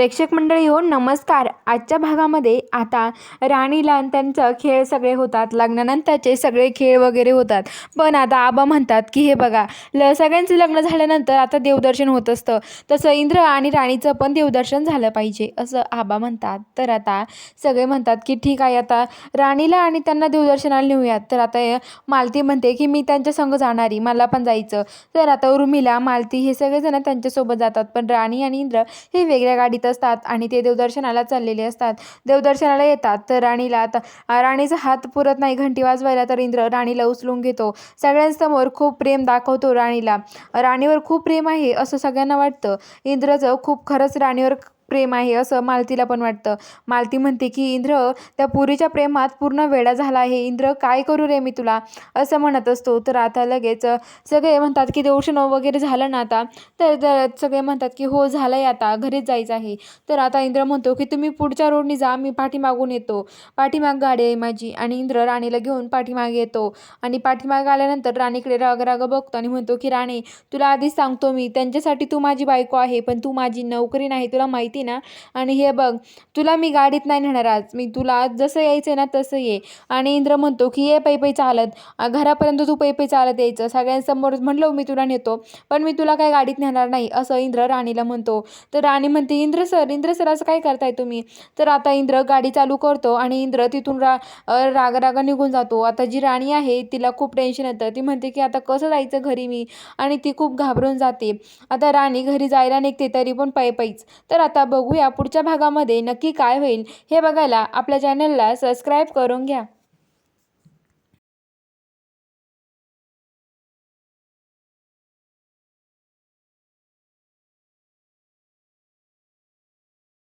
प्रेक्षक मंडळी हो नमस्कार. आजच्या भागामध्ये आता राणीला आणि त्यांचं खेळ सगळे होतात. लग्नानंतरचे सगळे खेळ वगैरे होतात. पण आता आबा म्हणतात की हे बघा ल सगळ्यांचं लग्न झाल्यानंतर आता देवदर्शन होत असतं. तसं इंद्र आणि राणीचं पण देवदर्शन झालं पाहिजे असं आबा म्हणतात. तर आता सगळे म्हणतात की ठीक आहे आता राणीला आणि त्यांना देवदर्शनाला नेऊयात. तर आता मालती म्हणते की मी त्यांच्या संग जाणारी मला पण जायचं. तर आता उर्मिला मालती हे सगळेजण त्यांच्यासोबत जातात. पण राणी आणि इंद्र हे वेगळ्या गाडीत असतात आणि ते देवदर्शनाला चाललेले असतात. देवदर्शनाला येतात. तर राणीला आता राणीचा हात पुरत नाही. घंटी वाजवायला तर इंद्र राणीला उचलून घेतो. सगळ्यांसमोर खूप प्रेम दाखवतो राणीला. राणीवर खूप प्रेम आहे असं सगळ्यांना वाटतं. इंद्रचं खूप खरंच राणीवर प्रेम आहे असं मालतीला पण वाटतं. मालती म्हणते की इंद्र त्या पुरीच्या प्रेमात पूर्ण वेडा झाला आहे. इंद्र काय करू रे मी तुला? असं म्हणत असतो. तर आता लगेच सगळे म्हणतात की देवशन वगैरे झालं ना आता? तर तर सगळे म्हणतात की हो झालं आहे आता. घरीच जायचं आहे. तर आता इंद्र म्हणतो की तुम्ही पुढच्या रोडनी जा. मी पाठीमागून येतो. पाठीमाग गाडी आहे माझी. आणि इंद्र राणीला घेऊन पाठीमागे येतो. आणि पाठीमाग आल्यानंतर राणीकडे राग राग बघतो आणि म्हणतो की राणी तुला आधीच सांगतो मी. त्यांच्यासाठी तू माझी बायको आहे पण तू माझी नोकरी नाही. तुला माहिती ना. आणि हे बघ तुला मी गाडीत नाही नेणार आज. मी तुला जसं यायचं ना तसं ये. आणि इंद्र म्हणतो की ये पै पै चालत. घरापर्यंत तू पै पै चालत यायचं. सगळ्यांसमोर म्हणलो मी तुला नेतो. पण मी तुला काय गाडीत नेणार नाही असं इंद्र राणीला म्हणतो. तर राणी म्हणते इंद्र सर इंद्र सर असं काय करताय तुम्ही? तर आता इंद्र गाडी चालू करतो आणि इंद्र तिथून रा राग राग निघून जातो. आता जी राणी आहे तिला खूप टेन्शन येतं. ती म्हणते की आता कसं जायचं घरी मी? आणि ती खूप घाबरून जाते. आता राणी घरी जायला निघते तरी पण पै पैच. तर आता बघूया पुढच्या भागामध्ये नक्की काय होईल हे बघायला आपल्या चॅनलला सबस्क्राईब करून घ्या.